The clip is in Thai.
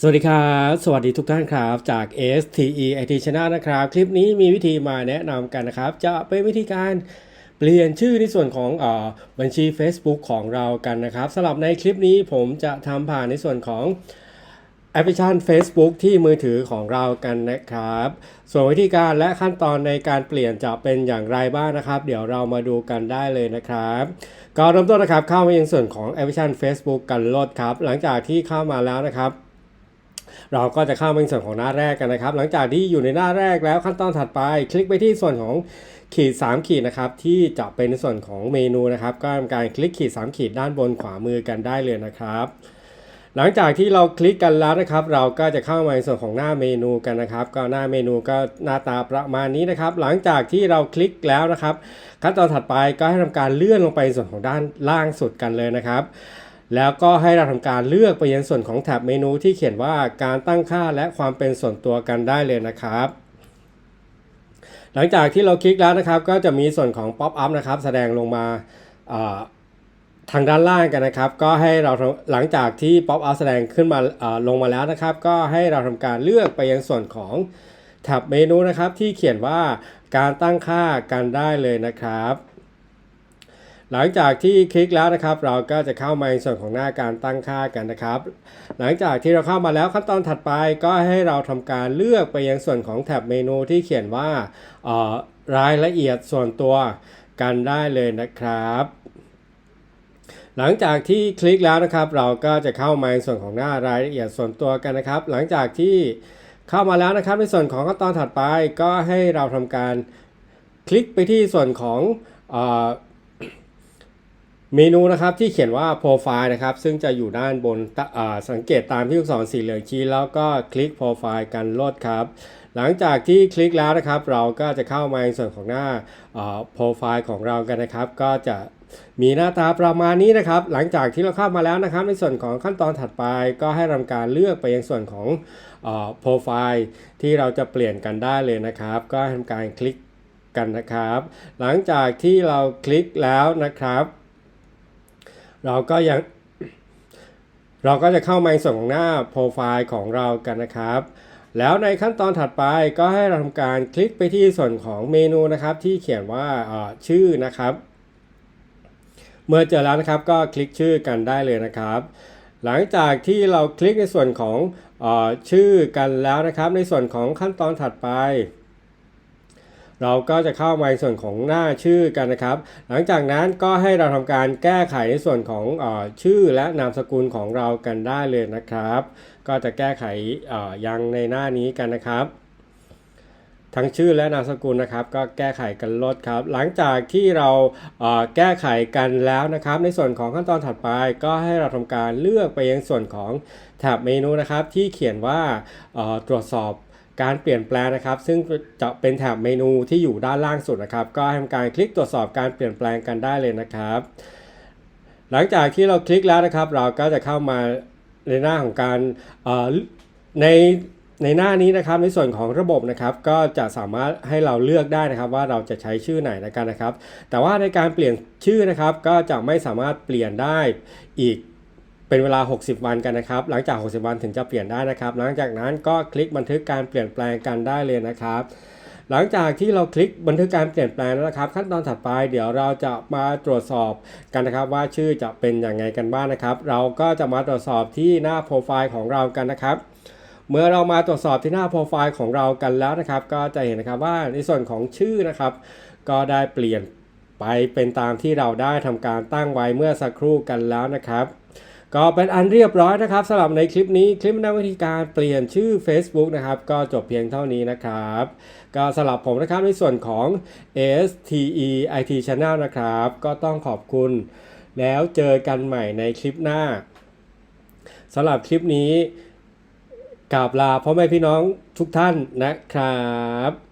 สวัสดีครับ สวัสดีทุกท่านครับ จาก STE IT Channel นะครับ คลิปนี้มีวิธีมาแนะนำกันนะครับ จะเป็นวิธีการเปลี่ยนชื่อในส่วนของออบัญชี Facebook ของเรากันนะครับสำหรับในคลิปนี้ผมจะทำผ่านในส่วนของแอปพลิเคชัน Facebook ที่มือถือของเรากันนะครับ ส่วนวิธีการและขั้นตอนในการเปลี่ยนจะเป็นอย่างไรบ้างนะครับ เดี๋ยวเรามาดูกันได้เลยนะครับก็เริ่มต้นนะครับเข้ามายังส่วนของแอปพลิเคชัน Facebook กันโหลดครับ หลังจากที่เข้ามาแล้วนะครับ เราก็จะเข้ามาในส่วนของหน้าแรกกันนะครับ หลังจากที่อยู่ในหน้าแรกแล้วขั้นตอนถัดไป คลิกไปที่ส่วนของขีด 3 ขีดนะครับที่จะเป็นส่วนของเมนูนะครับ ก็ทำการคลิกขีด 3 ขีดด้านบนขวามือกันได้เลยนะครับหลังจากที่เราคลิกกันแล้วนะครับ เราก็จะเข้ามาในส่วนของหน้าเมนูกันนะครับ ก็หน้าเมนูก็หน้าตาประมาณนี้นะครับ หลังจากที่เราคลิกแล้วนะครับ ขั้นตอนถัดไปก็ให้ทำการเลื่อนลงไปส่วนของด้านล่างสุดกันเลยนะครับ แล้วก็ให้เราทำการเลือกไปยังส่วนของแท็บเมนูที่เขียนว่าการตั้งค่าและความเป็นส่วนตัวกันได้เลยนะครับ หลังจากที่เราคลิกแล้วนะครับ ก็จะมีส่วนของ Pop up นะครับ แสดงลงมาทางด้านล่างกันนะครับ ก็ให้เราหลังจากที่ Pop up แสดงขึ้นมาลงมาแล้วนะครับ ก็ให้เราทำการเลือกไปยังส่วนของแท็บเมนูนะครับที่เขียนว่าการตั้งค่ากันได้เลยนะครับ หลังจากที่คลิกแล้วนะครับ เราก็จะเข้ามาในส่วนของหน้าการตั้งค่ากันนะครับ หลังจากที่เราเข้ามาแล้วขั้นตอนถัดไปก็ให้เราทำการเลือกไปยังส่วนของแท็บเมนูที่เขียนว่าออรายละเอียดส่วนตัวกันได้เลยนะครับหลังจากที่คลิกแล้วนะครับ เราก็จะเข้ามาในส่วนของหน้ารายละเอียดส่วนตัวกันนะครับ หลังจากที่เข้ามาแล้วนะครับ ในส่วนของขั้นตอนถัดไปก็ให้เราทำการคลิกไปที่ส่วนของ เมนูนะครับที่เขียนว่า Profile นะครับซึ่งจะอยู่ด้านบนสังเกตตามที่ลูกศรสีเหลืองชี้แล้วก็คลิก Profile กันลดครับ หลังจากที่คลิกแล้วนะครับ เราก็จะเข้ามาในส่วนของหน้าอ่า Profile ของเรากันนะครับ ก็จะมีหน้าตาประมาณนี้นะครับ หลังจากที่เราเข้ามาแล้วนะครับ ในส่วนของขั้นตอนถัดไป ก็ให้ทำการเลือกไปยังส่วนของอ่า Profile ที่เราจะเปลี่ยนกันได้เลยนะครับ ก็ทำการคลิกกันนะครับ หลังจากที่เราคลิกแล้วนะครับ เราก็ยังเราก็จะเข้ามาในส่วนของหน้าโปรไฟล์ของเรากันนะครับ แล้วในขั้นตอนถัดไปก็ให้เราทำการคลิกไปที่ส่วนของเมนูนะครับ ที่เขียนว่าชื่อนะครับ เมื่อเจอแล้วนะครับก็คลิกชื่อกันได้เลยนะครับ หลังจากที่เราคลิกในส่วนของอชื่อกันแล้วนะครับ ในส่วนของขั้นตอนถัดไป เราก็จะเข้ามาในส่วนของหน้าชื่อกันนะครับ หลังจากนั้นก็ให้เราทำการแก้ไขในส่วนของออชื่อและนามสกุลของเรากันได้เลยนะครับ ก็จะแก้ไขยังในหน้านี้กันนะครับทั้งชื่อและนามสกุลนะครับ ก็แก้ไขกันลดครับ หลังจากที่เราเแก้ไขกันแล้วนะครับ ในส่วนของขั้นตอนถัดไป ก็ให้เราทำการเลือกไปยังส่วนของแท็บเมนูนะครับ ที่เขียนว่าตรวจสอบ การเปลี่ยนแปลงนะครับ ซึ่งจะเป็นแถบเมนูที่อยู่ด้านล่างสุดนะครับ ก็ทำการคลิกตรวจสอบการเปลี่ยนแปลงกันได้เลยนะครับ หลังจากที่เราคลิกแล้วนะครับ เราก็จะเข้ามาในหน้าของการในในหน้านี้นะครับในส่วนของระบบนะครับ ก็จะสามารถให้เราเลือกได้นะครับ ว่าเราจะใช้ชื่อไหนนกันนะครับ แต่ว่าในการเปลี่ยนชื่อนะครับ ก็จะไม่สามารถเปลี่ยนได้อีก เป็นเวลา 60 วันกันนะครับ หลังจาก 60 วันถึงจะเปลี่ยนได้นะครับ หลังจากนั้นก็คลิกบันทึกการเปลี่ยนแปลงกันได้เลยนะครับ หลังจากที่เราคลิกบันทึกการเปลี่ยนแปลงแล้วนะครับ ขั้นตอนถัดไปเดี๋ยวเราจะมาตรวจสอบกันนะครับว่าชื่อจะเป็นอย่างไงกันบ้างนะครับ เราก็จะมาตรวจสอบที่หน้าโปรไฟล์ของเรากันนะครับเมื่อเรามาตรวจสอบที่หน้าโปรไฟล์ของเรากันแล้วนะครับ ก็จะเห็นนะครับว่าในส่วนของชื่อนะครับ ก็ได้เปลี่ยนไปเป็นตามที่เราได้ทำการตั้งไว้เมื่อสักครู่กันแล้วนะครับ ก็เป็นอันเรียบร้อยนะครับสำหรับในคลิปนี้คลิปแนววิธีการเปลี่ยนชื่อ Facebook นะครับก็จบเพียงเท่านี้นะครับ ก็สำหรับผมนะครับในส่วนของ STE IT Channel นะครับ ก็ต้องขอบคุณ แล้วเจอกันใหม่ในคลิปหน้าสำหรับคลิปนี้กราบลาพ่อแม่พี่น้องทุกท่านนะครับ